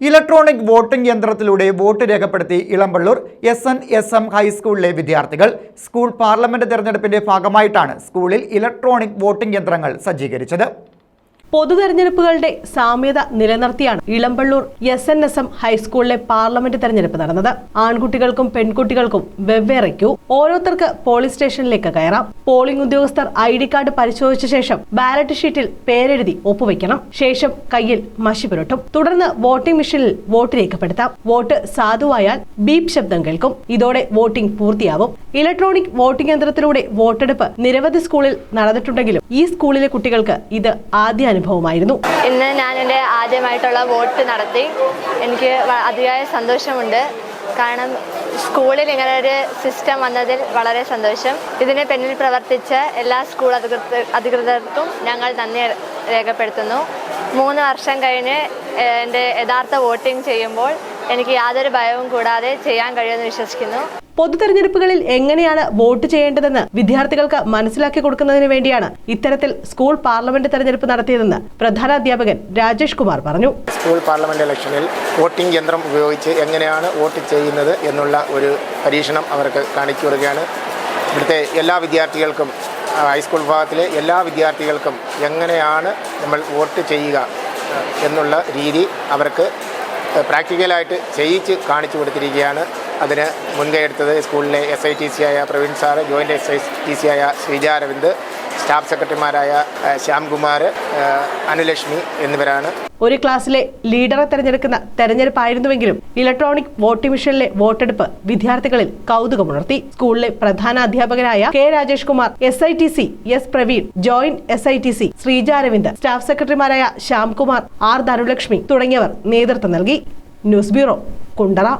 Electronic voting യന്ത്രത്തിലൂടെ vote രേഖപ്പെടുത്തി Elampalloor S N S M ഹൈസ്കൂളിലെ വിദ്യാർത്ഥികൾ സ്കൂൾ പാർലമെന്റ് തെരഞ്ഞെടുപ്പിന്റെ ഭാഗമായിട്ടാണ് സ്കൂളിൽ ഇലക്ട്രോണിക് വോട്ടിംഗ് യന്ത്രങ്ങൾ സജ്ജീകരിച്ചത്. പൊതുതെരഞ്ഞെടുപ്പുകളുടെ സാമ്യത നിലനിർത്തിയാണ് Elampalloor S N S M ഹൈസ്കൂളിലെ പാർലമെന്റ് തെരഞ്ഞെടുപ്പ് നടന്നത്. ആൺകുട്ടികൾക്കും പെൺകുട്ടികൾക്കും വെവ്വേറെ ക്യൂ ഓരോരുത്തർക്ക് പോളിംഗ് സ്റ്റേഷനിലേക്ക് കയറാം. പോളിംഗ് ഉദ്യോഗസ്ഥർ ഐ ഡി കാർഡ് പരിശോധിച്ച ശേഷം ബാലറ്റ് ഷീറ്റിൽ പേരെഴുതി ഒപ്പുവെക്കണം. ശേഷം കയ്യിൽ മഷി പുരട്ടും. തുടർന്ന് വോട്ടിംഗ് മെഷീനിൽ വോട്ട് രേഖപ്പെടുത്താം. വോട്ട് സാധുവായാൽ ബീപ് ശബ്ദം കേൾക്കും. ഇതോടെ വോട്ടിംഗ് പൂർത്തിയാവും. ഇലക്ട്രോണിക് വോട്ടിംഗ് യന്ത്രത്തിലൂടെ വോട്ടെടുപ്പ് നിരവധി സ്കൂളിൽ നടന്നിട്ടുണ്ടെങ്കിലും ഈ സ്കൂളിലെ കുട്ടികൾക്ക് ഇത് ആദ്യ അനുഭവമായിരുന്നു. ഇന്ന് ഞാൻ എന്റെ ആദ്യമായിട്ടുള്ള വോട്ട് നടത്തി. എനിക്ക് അതിയായ സന്തോഷമുണ്ട്. കാരണം സ്കൂളിൽ ഇങ്ങനെ ഒരു സിസ്റ്റം വന്നതിൽ വളരെ സന്തോഷം. ഇതിനെ പിന്നിൽ പ്രവർത്തിച്ച എല്ലാ സ്കൂൾ അധികൃത അധികൃതർക്കും ഞങ്ങൾ നന്ദി രേഖപ്പെടുത്തുന്നു. മൂന്ന് വർഷം കഴിഞ്ഞ് എന്റെ യഥാർത്ഥ വോട്ടിംഗ് ചെയ്യുമ്പോൾ എനിക്ക് യാതൊരു ഭയവും കൂടാതെ ചെയ്യാൻ കഴിയുമെന്ന് വിശ്വസിക്കുന്നു. പൊതുതെരഞ്ഞെടുപ്പുകളിൽ എങ്ങനെയാണ് വോട്ട് ചെയ്യേണ്ടതെന്ന് വിദ്യാർത്ഥികൾക്ക് മനസ്സിലാക്കി കൊടുക്കുന്നതിന് വേണ്ടിയാണ് ഇത്തരത്തിൽ സ്കൂൾ പാർലമെന്റ് തെരഞ്ഞെടുപ്പ് നടത്തിയതെന്ന് പ്രധാന അധ്യാപകൻ രാജേഷ് കുമാർ പറഞ്ഞു. സ്കൂൾ പാർലമെന്റ് ഇലക്ഷനിൽ വോട്ടിംഗ് യന്ത്രം ഉപയോഗിച്ച് എങ്ങനെയാണ് വോട്ട് ചെയ്യുന്നത് എന്നുള്ള ഒരു പരീക്ഷണം അവർക്ക് കാണിച്ചു കൊടുക്കുകയാണ്. ഇവിടുത്തെ എല്ലാ വിദ്യാർത്ഥികൾക്കും ഹൈസ്കൂൾ വിഭാഗത്തിലെ എല്ലാ വിദ്യാർത്ഥികൾക്കും എങ്ങനെയാണ് നമ്മൾ വോട്ട് ചെയ്യുക എന്നുള്ള രീതി അവർക്ക് പ്രാക്ടിക്കലായിട്ട് ചെയ്യിച്ച് കാണിച്ചു കൊടുത്തിരിക്കുകയാണ്. അതിന് മുൻകൈ എടുത്തത് സ്കൂളിലെ എസ് ഐ ടി സി ആയ Praveen sir joint S I T C ആയ ശ്രീജ അരവിന്ദ് സ്റ്റാഫ് സെക്രട്ടറിമാരായ ശ്യാംകുമാർ അനുലക്ഷ്മി എന്നിവരാണ്. ഒരു ക്ലാസ്സിലെ ലീഡറെ തെരഞ്ഞെടുക്കുന്ന തെരഞ്ഞെടുപ്പായിരുന്നുവെങ്കിലും ഇലക്ട്രോണിക് വോട്ടിംഗ് മെഷീനിലെ വോട്ടെടുപ്പ് വിദ്യാർത്ഥികളിൽ കൗതുകമുണർത്തി. സ്കൂളിലെ പ്രധാന അധ്യാപകരായ K Rajesh Kumar S I T C S Praveen joint S I T C Sreeja Aravind staff സെക്രട്ടറിമാരായ ശ്യാംകുമാർ ആർ ധനുലക്ഷ്മി തുടങ്ങിയവർ നേതൃത്വം നൽകി. News bureau Kundara.